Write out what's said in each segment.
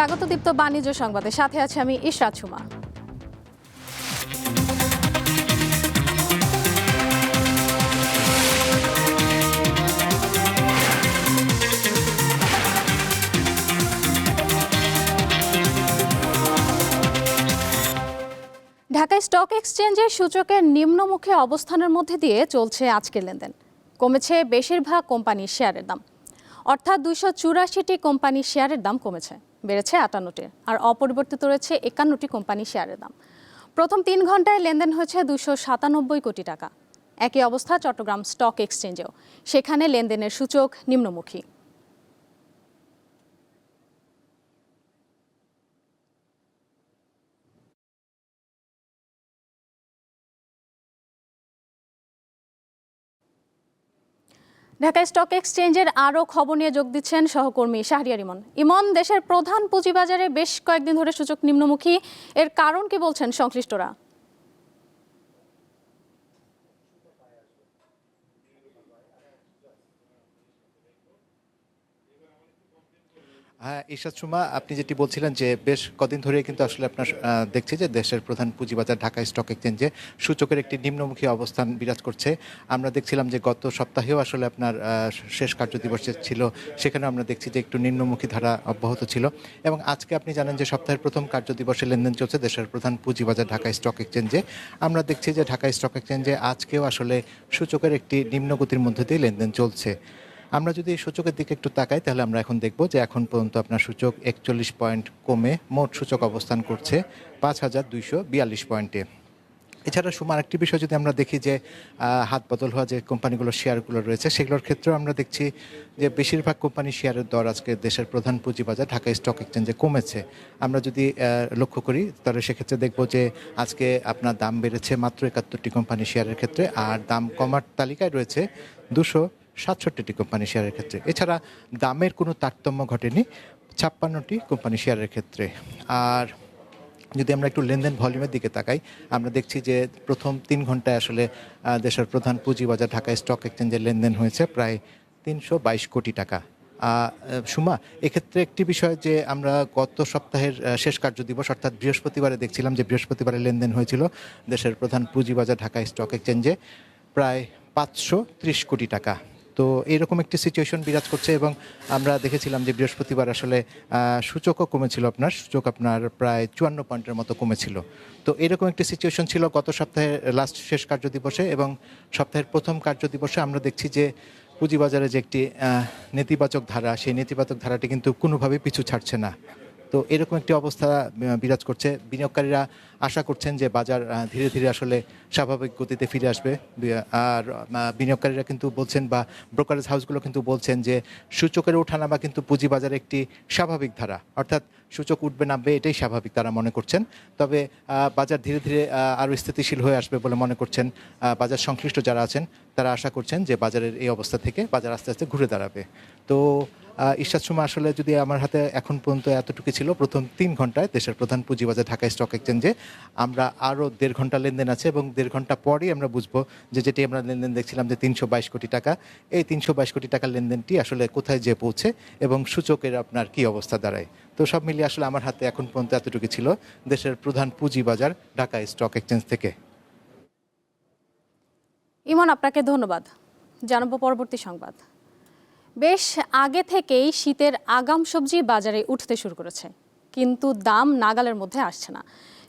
স্বাগত দীপ্ত বাণিজ্য সংবাদে। সাথে আছে আমি ইশরাত সুমা ঢাকায় স্টক এক্সচেঞ্জের সূচকের নিম্নমুখী অবস্থানের মধ্যে দিয়ে চলছে আজকের লেনদেন। কমেছে বেশিরভাগ কোম্পানির শেয়ারের দাম। অর্থাৎ দুশো চুরাশিটি কোম্পানির শেয়ারের দাম কমেছে, বেড়েছে আটান্নটি, আর অপরিবর্তিত রয়েছে একান্নটি কোম্পানি শেয়ারের দাম। প্রথম তিন ঘন্টায় লেনদেন হয়েছে দুশো সাতানব্বই কোটি টাকা। একই অবস্থা চট্টগ্রাম স্টক এক্সচেঞ্জেও। সেখানে লেনদেনের সূচক নিম্নমুখী। ঢাকা স্টক এক্সচেঞ্জের আরও খবর নিয়ে যোগ দিচ্ছেন সহকর্মী শাহরিয়ার ইমন। ইমন দেশের প্রধান পুঁজিবাজারে বেশ কয়েকদিন ধরে সূচক নিম্নমুখী। এর কারণ কি বলছেন সংশ্লিষ্টরা? হ্যাঁ সুমা, আপনি যেটি বলছিলেন যে বেশ কদিন ধরে কিন্তু আসলে আপনার দেখছি যে দেশের প্রধান পুঁজিবাজার ঢাকা স্টক এক্সচেঞ্জে সূচকের একটি নিম্নমুখী অবস্থান বিরাজ করছে। আমরা দেখছিলাম যে গত সপ্তাহেও আসলে আপনার শেষ কার্যদিবস যে ছিল সেখানে আমরা দেখছি যে একটু নিম্নমুখী ধারা অব্যাহত ছিল। এবং আজকে আপনি জানেন যে সপ্তাহের প্রথম কার্যদিবসে লেনদেন চলছে দেশের প্রধান পুঁজিবাজার ঢাকা স্টক এক্সচেঞ্জে। আমরা দেখছি যে ঢাকা স্টক এক্সচেঞ্জে আজকেও আসলে সূচকের একটি নিম্নগতির মধ্যে দিয়ে লেনদেন চলছে। আমরা যদি এই সূচকের দিকে একটু তাকাই, তাহলে আমরা এখন দেখব যে এখন পর্যন্ত আপনার সূচক একচল্লিশ পয়েন্ট কমে মোট সূচক অবস্থান করছে পাঁচ হাজার দুইশো বিয়াল্লিশ পয়েন্টে। এছাড়া সুমার একটি বিষয় যদি আমরা দেখি যে হাত বদল হওয়া যে কোম্পানিগুলোর শেয়ারগুলো রয়েছে, সেগুলোর ক্ষেত্রেও আমরা দেখছি যে বেশিরভাগ কোম্পানির শেয়ারের দর আজকে দেশের প্রধান পুঁজিবাজার ঢাকা স্টক এক্সচেঞ্জে কমেছে। আমরা যদি লক্ষ্য করি, তাহলে সেক্ষেত্রে দেখব যে আজকে আপনার দাম বেড়েছে মাত্র একাত্তরটি কোম্পানির শেয়ারের ক্ষেত্রে, আর দাম কমার তালিকায় রয়েছে দুশো সাতষট্টিটি কোম্পানি শেয়ারের ক্ষেত্রে। এছাড়া দামের কোনো তারতম্য ঘটেনি, ছাপ্পান্নটি কোম্পানি শেয়ারের ক্ষেত্রে। আর যদি আমরা একটু লেনদেন ভলিউমের দিকে তাকাই, আমরা দেখছি যে প্রথম তিন ঘন্টায় আসলে দেশের প্রধান পুঁজিবাজার ঢাকা স্টক এক্সচেঞ্জের লেনদেন হয়েছে প্রায় তিনশো বাইশ কোটি টাকা। সুমা, এক্ষেত্রে একটি বিষয় যে আমরা গত সপ্তাহের শেষ কার্য দিবস অর্থাৎ বৃহস্পতিবারে দেখছিলাম যে বৃহস্পতিবারে লেনদেন হয়েছিল দেশের প্রধান পুঁজিবাজার ঢাকা স্টক এক্সচেঞ্জে প্রায় পাঁচশো ত্রিশ কোটি টাকা। তো এরকম একটি সিচুয়েশন বিরাজ করছে এবং আমরা দেখেছিলাম যে বৃহস্পতিবার আসলে সূচকও কমেছিল আপনার, সূচক আপনার প্রায় চুয়ান্ন পয়েন্টের মতো কমেছিল। তো এরকম একটি সিচুয়েশন ছিল গত সপ্তাহে লাস্ট শেষ কার্যদিবসে এবং সপ্তাহের প্রথম কার্য দিবসে আমরা দেখছি যে পুঁজিবাজারে যে একটি নেতিবাচক ধারা, সেই নেতিবাচক ধারাটি কিন্তু কোনোভাবেই পিছু ছাড়ছে না। তো এরকম একটি অবস্থা বিরাজ করছে। বিনিয়োগকারীরা আশা করছেন যে বাজার ধীরে ধীরে আসলে স্বাভাবিক গতিতে ফিরে আসবে। আর বিনিয়োগকারীরা কিন্তু বলছেন বা ব্রোকারেজ হাউসগুলো কিন্তু বলছেন যে সূচকের ওঠানামা কিন্তু পুঁজিবাজারে একটি স্বাভাবিক ধারা। অর্থাৎ সূচক উঠবে, নামবে এটাই স্বাভাবিক তারা মনে করছেন। তবে বাজার ধীরে ধীরে আরও স্থিতিশীল হয়ে আসবে বলে মনে করছেন বাজার সংশ্লিষ্ট যারা আছেন, তারা আশা করছেন যে বাজারের এই অবস্থা থেকে বাজার আস্তে আস্তে ঘুরে দাঁড়াবে। তো আহ, ঈশ্বর সুমা আসলে যদি আমার হাতে এখন পর্যন্ত এতটুকু ছিল প্রথম তিন ঘন্টায় দেশের প্রধান পুঁজিবাজার ঢাকা স্টক এক্সচেঞ্জে আমরা আরও দেড় ঘণ্টা লেনদেন আছে এবং দেড় ঘণ্টা পরেই আমরা বুঝব যে যেটি আমরা লেনদেন দেখছিলাম যে তিনশো বাইশ কোটি টাকা। এই তিনশো বাইশ কোটি টাকার লেনদেনটি আসলে কোথায় যে পৌঁছে এবং সূচকের আপনার কি অবস্থা দাঁড়ায়। তো সব মিলিয়ে আসলে আমার হাতে এখন পর্যন্ত এতটুকু ছিল দেশের প্রধান পুঁজিবাজার ঢাকা স্টক এক্সচেঞ্জ থেকে। ইমন আপনাকে ধন্যবাদ। জানাব পরবর্তী সংবাদ। বেশ আগে থেকেই শীতের আগাম সবজি বাজারে উঠতে শুরু করেছে। কিন্তু দাম নাগালের মধ্যে আসছে না।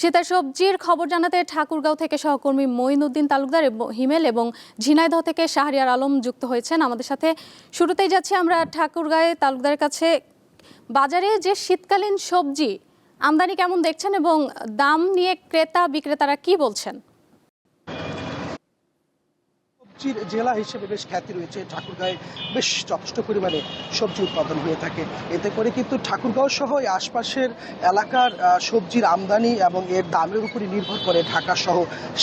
শীতের সবজির খবর জানাতে ঠাকুরগাঁও থেকে সহকর্মী মঈনুদ্দিন তালুকদার হিমেল এবং ঝিনাইদহ থেকে শাহরিয়ার আলম যুক্ত হয়েছেন। আমাদের সাথে শুরুতেই যাচ্ছি আমরা ঠাকুরগাঁয়ে তালুকদারের কাছে। বাজারে যে শীতকালীন সবজি, আমদানি কেমন দেখছেন এবং দাম নিয়ে ক্রেতা বিক্রেতারা কি বলছেন? জেলা হিসেবে বেশ খ্যাতি রয়েছে। ঠাকুরগাঁয়ে বেশ যথেষ্ট পরিমাণে সবজি উৎপাদন হয়ে থাকে। এতে করে কিন্তু ঠাকুরগাঁও সহ আশপাশের এলাকার সবজির আমদানি এবং এর দামের উপরই নির্ভর করে ঢাকা সহ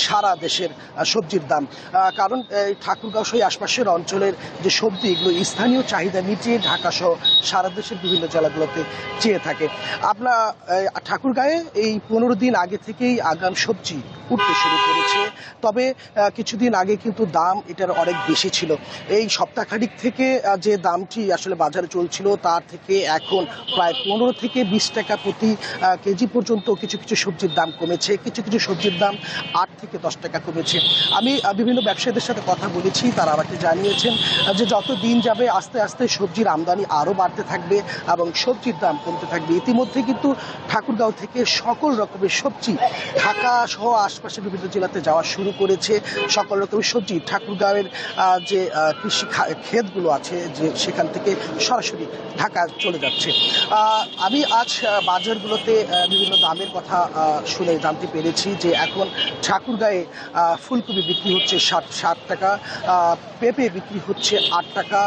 সারা দেশের সবজির দাম। কারণ ঠাকুরগাঁও সহ আশপাশের অঞ্চলের যে সবজি, এগুলো স্থানীয় চাহিদা মিটিয়ে ঢাকা সহ সারা দেশের বিভিন্ন জেলাগুলোতে চেয়ে থাকে। আপনার ঠাকুরগাঁয়ে এই পনেরো দিন আগে থেকেই আগাম সবজি উঠতে শুরু করেছে। তবে কিছুদিন আগে কিন্তু দাম এটার অনেক বেশি ছিল। এই সপ্তাহখানিক থেকে যে দামটি আসলে বাজারে চলছিল, তার থেকে এখন প্রায় পনেরো থেকে বিশ টাকা প্রতি কেজি পর্যন্ত কিছু কিছু সবজির দাম কমেছে। কিছু কিছু সবজির দাম আট থেকে দশ টাকা কমেছে। আমি বিভিন্ন ব্যবসায়ীদের সাথে কথা বলেছি, তারা আমাকে জানিয়েছেন যে যত দিন যাবে, আস্তে আস্তে সবজির আমদানি আরও বাড়তে থাকবে এবং সবজির দাম কমতে থাকবে। ইতিমধ্যে কিন্তু ঠাকুরগাঁও থেকে সকল রকমের সবজি ঢাকা সহ আশপাশের বিভিন্ন জেলাতে যাওয়া শুরু করেছে। সকল রকমের সবজি ঠাকুরগাঁওয়ের যে কৃষি ক্ষেতগুলো আছে, যে, সেখান থেকে সরাসরি ঢাকা চলে যাচ্ছে। আমি আজ বাজারগুলোতে বিভিন্ন দামের কথা শুনে জানতে পেরেছি যে এখন ঠাকুরগাঁয়ে ফুলকপি বিক্রি হচ্ছে ষাট ষাট টাকা পেঁপে বিক্রি হচ্ছে আট টাকা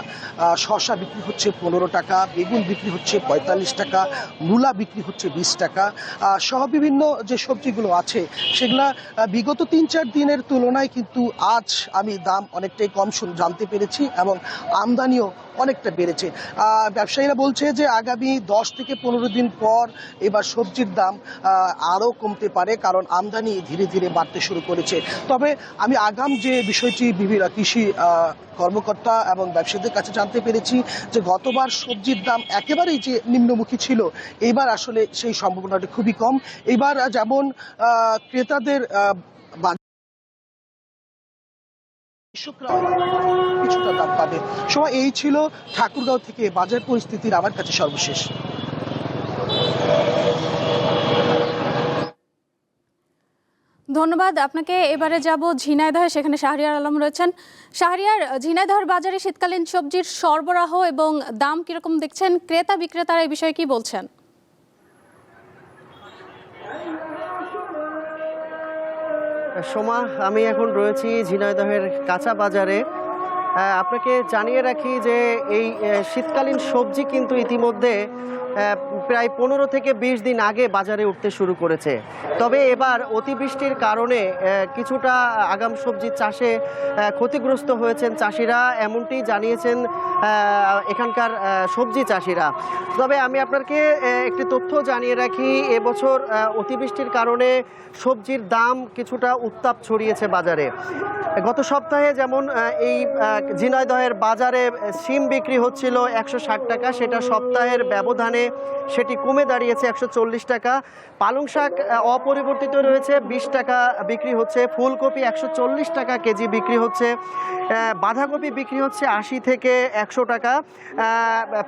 শসা বিক্রি হচ্ছে পনেরো টাকা, বেগুন বিক্রি হচ্ছে পঁয়তাল্লিশ টাকা, মূলা বিক্রি হচ্ছে বিশ টাকা সহ বিভিন্ন যে সবজিগুলো আছে, সেগুলা বিগত তিন, চার দিনের তুলনায় কিন্তু আজ আমি দাম অনেকটাই কম জানতে পেরেছি এবং আমদানিও অনেকটা বেড়েছে। ব্যবসায়ীরা বলছে যে আগামী দশ থেকে পনেরো দিন পর এবার সবজির দাম আরও কমতে পারে কারণ আমদানি ধীরে ধীরে বাড়তে শুরু করেছে। তবে আমি আগাম যে বিষয়টি বিভিন্ন কৃষি কর্মকর্তা এবং ব্যবসায়ীদের কাছে জানতে পেরেছি যে গতবার সবজির দাম একেবারেই যে নিম্নমুখী ছিল, এবার আসলে সেই সম্ভাবনাটা খুবই কম। এবার যেমন ক্রেতাদের কিছুটা দাম পাবে। এই ছিল ঠাকুরগাঁও থেকে বাজার পরিস্থিতির আমার কাছে সর্বশেষ। ধন্যবাদ, আপনাকে এবারে যাব ঝিনাইদহে, সেখানে শাহরিয়ার আলম রয়েছেন। শাহরিয়ার, ঝিনাইদহের বাজারে শীতকালীন সবজির সরবরাহ এবং দাম কীরকম দেখছেন? ক্রেতা বিক্রেতারা এই বিষয়ে কি বলছেন? সোমা, আমি এখন রয়েছি ঝিনাইদহের কাঁচা বাজারে। আপনাকে জানিয়ে রাখি যে এই শীতকালীন সবজি কিন্তু ইতিমধ্যে প্রায় পনেরো থেকে বিশ দিন আগে বাজারে উঠতে শুরু করেছে। তবে এবার অতিবৃষ্টির কারণে কিছুটা আগাম সবজি চাষে ক্ষতিগ্রস্ত হয়েছেন চাষিরা, এমনটি জানিয়েছেন এখানকার সবজি চাষিরা। তবে আমি আপনাকে একটি তথ্য জানিয়ে রাখি, এবছর অতিবৃষ্টির কারণে সবজির দাম কিছুটা উত্তাপ ছড়িয়েছে বাজারে। গত সপ্তাহে যেমন এই ঝিনাইদহের বাজারে সিম বিক্রি হচ্ছিল একশো ষাট টাকা, সেটা সপ্তাহের ব্যবধানে সেটি কমে দাঁড়িয়েছে একশো চল্লিশ টাকা। পালং শাক অপরিবর্তিত রয়েছে, বিশ টাকা বিক্রি হচ্ছে। ফুলকপি একশো চল্লিশ টাকা কেজি বিক্রি হচ্ছে। বাঁধাকপি বিক্রি হচ্ছে আশি থেকে একশো টাকা।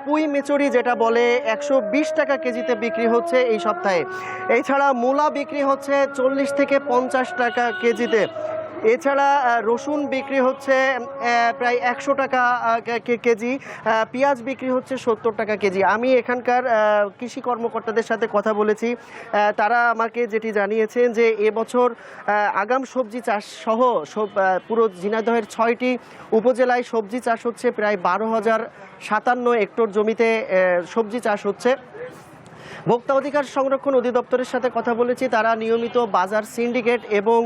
পুঁই মেচুরি যেটা বলে, একশো বিশ টাকা কেজিতে বিক্রি হচ্ছে এই সপ্তাহে। এছাড়া মূলা বিক্রি হচ্ছে চল্লিশ থেকে পঞ্চাশ টাকা কেজিতে। এছাড়া রসুন বিক্রি হচ্ছে প্রায় একশো টাকা কেজি। পেঁয়াজ বিক্রি হচ্ছে সত্তর টাকা কেজি। আমি এখানকার কৃষি কর্মকর্তাদের সাথে কথা বলেছি। তারা আমাকে যেটি জানিয়েছেন যে, এবছর আগাম সবজি চাষ সহ সব পুরো ঝিনাইদহের ছয়টি উপজেলায় সবজি চাষ হচ্ছে প্রায় বারো হাজার সাতান্ন হেক্টর জমিতে সবজি চাষ হচ্ছে। ভোক্তা অধিকার সংরক্ষণ অধিদপ্তরের সাথে কথা বলেছি। তারা নিয়মিত বাজার সিন্ডিকেট এবং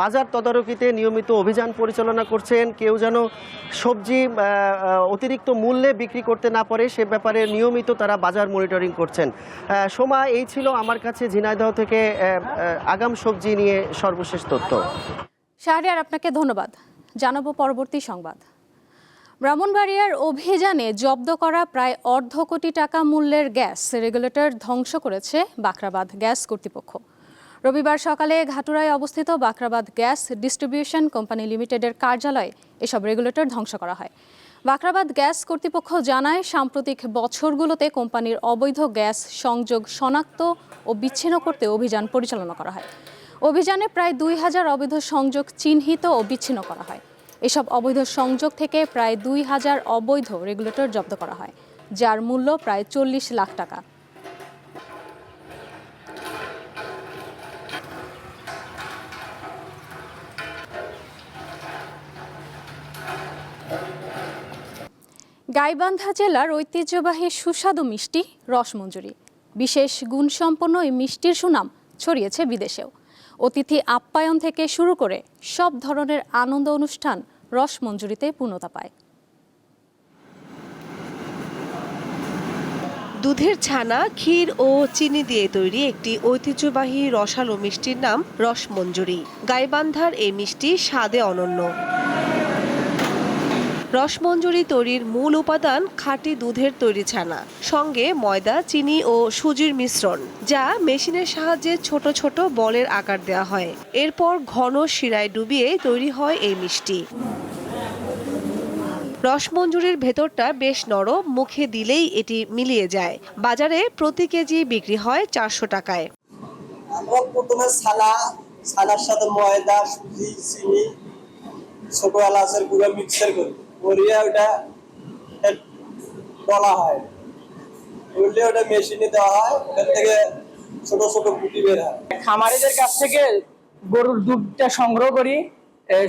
বাজার তদারকিতে নিয়মিত অভিযান পরিচালনা করছেন। কেউ যেন সবজি অতিরিক্ত মূল্যে বিক্রি করতে না পারে, সে ব্যাপারে নিয়মিত তারা বাজার মনিটরিং করছেন। সোমা, এই ছিল আমার কাছে ঝিনাইদহ থেকে আগাম সবজি নিয়ে সর্বশেষ তথ্য। শাহরিয়ার, আপনাকে ধন্যবাদ। জানাব পরবর্তী সংবাদ। ব্রাহ্মণবাড়িয়ার অভিযানে জব্দ করা প্রায় অর্ধ কোটি টাকা মূল্যের গ্যাস রেগুলেটর ধ্বংস করেছে বাখরাবাদ গ্যাস কর্তৃপক্ষ। রবিবার সকালে ঘাটুরায় অবস্থিত বাখরাবাদ গ্যাস ডিস্ট্রিবিউশন কোম্পানি লিমিটেডের কার্যালয়ে এসব রেগুলেটর ধ্বংস করা হয়। বাখরাবাদ গ্যাস কর্তৃপক্ষ জানায়, সাম্প্রতিক বছরগুলোতে কোম্পানির অবৈধ গ্যাস সংযোগ শনাক্ত ও বিচ্ছিন্ন করতে অভিযান পরিচালনা করা হয়। অভিযানে প্রায় দুই হাজার অবৈধ সংযোগ চিহ্নিত ও বিচ্ছিন্ন করা হয়। এসব অবৈধ সংযোগ থেকে প্রায় দুই হাজার অবৈধ রেগুলেটর জব্দ করা হয়, যার মূল্য প্রায় চল্লিশ লাখ টাকা। গাইবান্ধা জেলার ঐতিহ্যবাহী সুস্বাদু মিষ্টি রসমঞ্জুরি। বিশেষ গুণসম্পন্ন এই মিষ্টির সুনাম ছড়িয়েছে বিদেশেও। অতিথি আপ্যায়ন থেকে শুরু করে সব ধরনের আনন্দ অনুষ্ঠান রসমঞ্জুরিতে পূর্ণতা পায়। দুধের ছানা, ক্ষীর ও চিনি দিয়ে তৈরি একটি ঐতিহ্যবাহী রসালো মিষ্টির নাম রসমঞ্জুরি গাইবান্ধার এই মিষ্টি স্বাদে অনন্য। রসমঞ্জুরি তৈরির মূল উপাদান খাঁটি দুধের তৈরি ছানা, সঙ্গে ময়দা, চিনি ও সুজির মিশ্রণ, যা মেশিনের সাহায্যে ছোট ছোট বলের আকার দেওয়া হয়। এরপর ঘন শিরায় ডুবিয়ে তৈরি হয় এই মিষ্টি। রসমঞ্জুরির ভেতরটা বেশ নরম, মুখে দিলেই এটি মিলিয়ে যায়। বাজারে প্রতি কেজি বিক্রি হয় চারশো টাকায়। আমরা প্রথমে সাথে ময়দা, সুজি, চিনি, ছোট এলাচের গুঁড়ো মিক্সার করি। করিয়ে ওটা ডলা হয়। ডললে ওটা মেশিনে দেওয়া হয় ওখান থেকে ছোট ছোট গুটি বের হয়। খামারিদের কাছ থেকে গরুর দুধটা সংগ্রহ করি।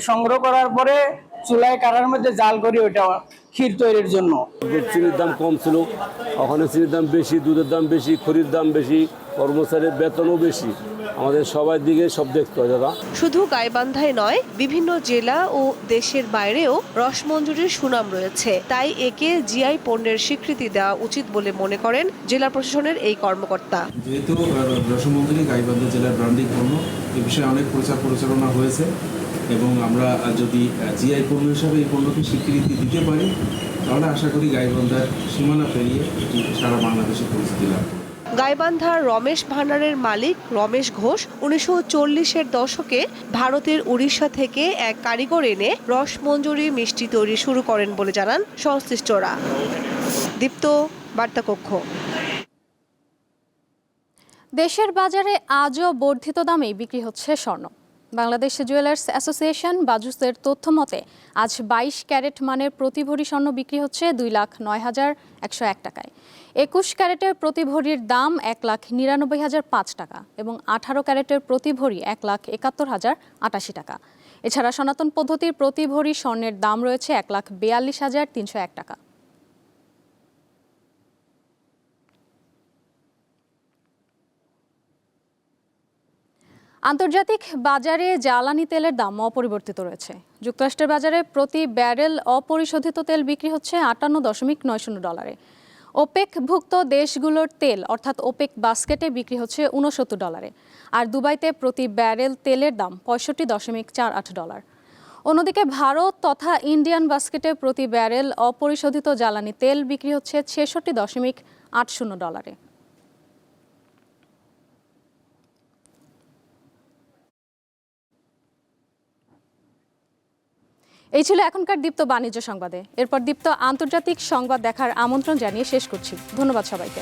সংগ্রহ করার পরে চুলায় কারার মধ্যে জাল করি ওটা ক্ষীর তৈরির জন্য। চিনির দাম কম ছিল ওখানে চিনির দাম বেশি দুধের দাম বেশি খড়ির দাম বেশি কর্মচারীর বেতনও বেশি। আমাদের সবার দিকে সব দেখতে হয় দাদা। শুধু গাইবান্ধায় নয় বিভিন্ন জেলা ও দেশের বাইরেও রসমঞ্জুরির সুনাম রয়েছে। তাই একে জিআই পণ্যের স্বীকৃতি দেওয়া উচিত বলে মনে করেন জেলা প্রশাসনের এই কর্মকর্তা। যেহেতু রসমঞ্জুরি গাইবান্ধা জেলার ব্র্যান্ডিং পণ্য এ বিষয়ে অনেক প্রচার পরিচালনা হয়েছে এবং আমরা যদি জিআই পণ্য হিসাবে এই পণ্যকে স্বীকৃতি দিতে পারি তাহলে আশা করি গাইবান্ধার সীমানা পেরিয়ে সারা বাংলাদেশে পরিচিতি লাভ করবে গাইবান্ধার রমেশ ভান্ডারের মালিক রমেশ ঘোষ উনিশশো চল্লিশের দশকে ভারতের উড়িষ্যা থেকে এক কারিগর এনে রসমঞ্জুরি মিষ্টি তৈরি শুরু করেন বলে জানান সংশ্লিষ্টরা। দীপ্ত, বার্তাকক্ষ। দেশের বাজারে আজও বর্ধিত দামেই বিক্রি হচ্ছে স্বর্ণ। বাংলাদেশ জুয়েলার্স অ্যাসোসিয়েশন বাজুসের তথ্য মতে আজ বাইশ ক্যারেট মানের প্রতি ভরি স্বর্ণ বিক্রি হচ্ছে দুই লাখ নয় হাজার একশো এক টাকায়। একুশ ক্যারেটের প্রতি ভরির দাম এক লাখ নিরানব্বই হাজার পাঁচ টাকা এবং আঠারো ক্যারেটের প্রতি ভরি এক লাখ একাত্তর হাজার আটাশি টাকা। এছাড়া সনাতন পদ্ধতির প্রতি ভরি স্বর্ণের দাম রয়েছে এক লাখ বিয়াল্লিশ হাজার তিনশো এক টাকা। আন্তর্জাতিক বাজারে জ্বালানি তেলের দাম অপরিবর্তিত রয়েছে। যুক্তরাষ্ট্রের বাজারে প্রতি ব্যারেল অপরিশোধিত তেল বিক্রি হচ্ছে আটান্ন দশমিক নয় শূন্য ডলারে। ওপেকভুক্ত দেশগুলোর তেল, অর্থাৎ ওপেক বাস্কেটে বিক্রি হচ্ছে উনসত্তর ডলারে। আর দুবাইতে প্রতি ব্যারেল তেলের দাম পঁয়ষট্টি দশমিক চার আট ডলার। অন্যদিকে ভারত তথা ইন্ডিয়ান বাস্কেটে প্রতি ব্যারেল অপরিশোধিত জ্বালানি তেল বিক্রি হচ্ছে ছেষট্টি দশমিক আট শূন্য ডলারে। এই ছিল এখনকার দীপ্ত বাণিজ্য সংবাদে। এরপর দীপ্ত আন্তর্জাতিক সংবাদ দেখার আমন্ত্রণ জানিয়ে শেষ করছি। ধন্যবাদ সবাইকে।